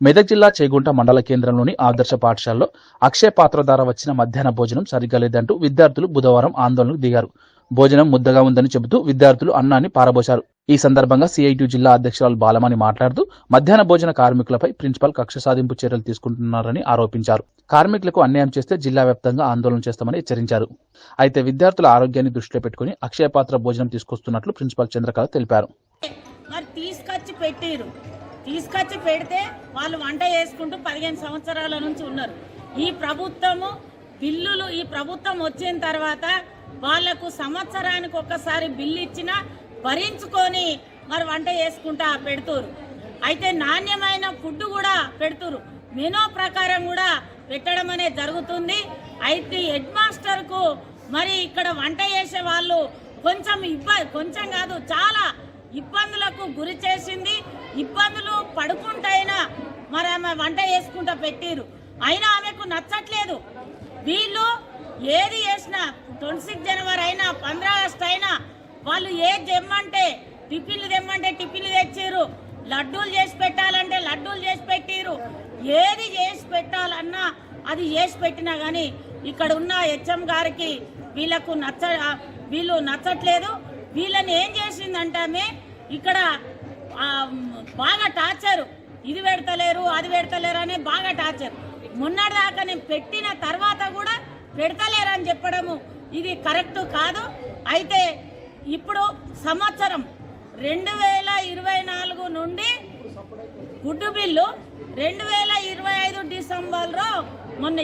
మెదక్ జిల్లా చేగుంట మండల కేంద్రంలోని ఆదర్శ పాఠశాలలో అక్షయ పాత్ర ద్వారా వచ్చిన మధ్యాహ్న భోజనం సరిగ్గా లేదంటూ విద్యార్థులు బుధవారం ఆందోళనకు దిగారు. భోజనం ముద్దగా ఉందని చెబుతూ విద్యార్థులు అన్నాన్ని పారబోశారు. ఈ సందర్భంగా సిఐటి జిల్లా అధ్యక్షురాలు బాలమణి మాట్లాడుతూ మధ్యాహ్న భోజన కార్మికులపై ప్రిన్సిపల్ కక్ష సాధింపు చర్యలు తీసుకుంటున్నారని ఆరోపించారు. కార్మికులకు అన్యాయం చేస్తే జిల్లా వ్యాప్తంగా ఆందోళన చేస్తామని హెచ్చరించారు. అయితే విద్యార్థుల ఆరోగ్యాన్ని దృష్టిలో పెట్టుకుని అక్షయ పాత్ర భోజనం తీసుకొస్తున్నట్లు ప్రిన్సిపల్ చంద్రకళ తెలిపారు. తీసుకొచ్చి తీసుకొచ్చి పెడితే వాళ్ళు వంట చేసుకుంటూ పదిహేను సంవత్సరాల నుంచి ఉన్నారు. ఈ ప్రభుత్వము బిల్లులు ఈ ప్రభుత్వం వచ్చిన తర్వాత వాళ్ళకు సంవత్సరానికి ఒక్కసారి బిల్లు ఇచ్చినా భరించుకొని మరి వంట చేసుకుంటా పెడుతురు. అయితే నాణ్యమైన ఫుడ్ కూడా పెడుతురు. మెనో ప్రకారం కూడా పెట్టడం అనేది జరుగుతుంది. అయితే హెడ్ మాస్టర్కు మరి ఇక్కడ వంట చేసే వాళ్ళు కొంచెం ఇబ్బంది కొంచెం కాదు చాలా ఇబ్బందులకు గురి చేసింది. ఇబ్బందులు పడుకుంటైనా మరి ఆమె వంట చేసుకుంటా పెట్టిరు. అయినా ఆమెకు నచ్చట్లేదు. వీళ్ళు ఏది చేసినా ట్వంటీ సిక్స్ జనవరి అయినా పంద్రా ఆగస్ట్ అయినా వాళ్ళు ఏది తెమ్మంటే టిఫిన్లు తెమ్మంటే టిఫిన్లు తెచ్చిర్రు. లడ్డూలు చేసి పెట్టాలంటే లడ్డూలు చేసి పెట్టిరు ఏది చేసి పెట్టాలన్నా అది చేసి పెట్టినా కానీ ఇక్కడ ఉన్న హెచ్ఎం గారికి వీళ్ళకు నచ్చ వీళ్ళు నచ్చట్లేదు. వీళ్ళని ఏం చేసిందంటే ఇక్కడ బాగా టార్చరు. ఇది పెడతలేరు అది పెడతలేరు అని బాగా టార్చర్. మొన్నటిదాకా నేను పెట్టిన తర్వాత కూడా పెడతలేరు అని చెప్పడము ఇది కరెక్ట్ కాదు. అయితే ఇప్పుడు సంవత్సరం రెండు వేల ఇరవై నాలుగు నుండి గుడ్డు బిల్లు రెండు వేల ఇరవై ఐదు డిసెంబర్లో మొన్న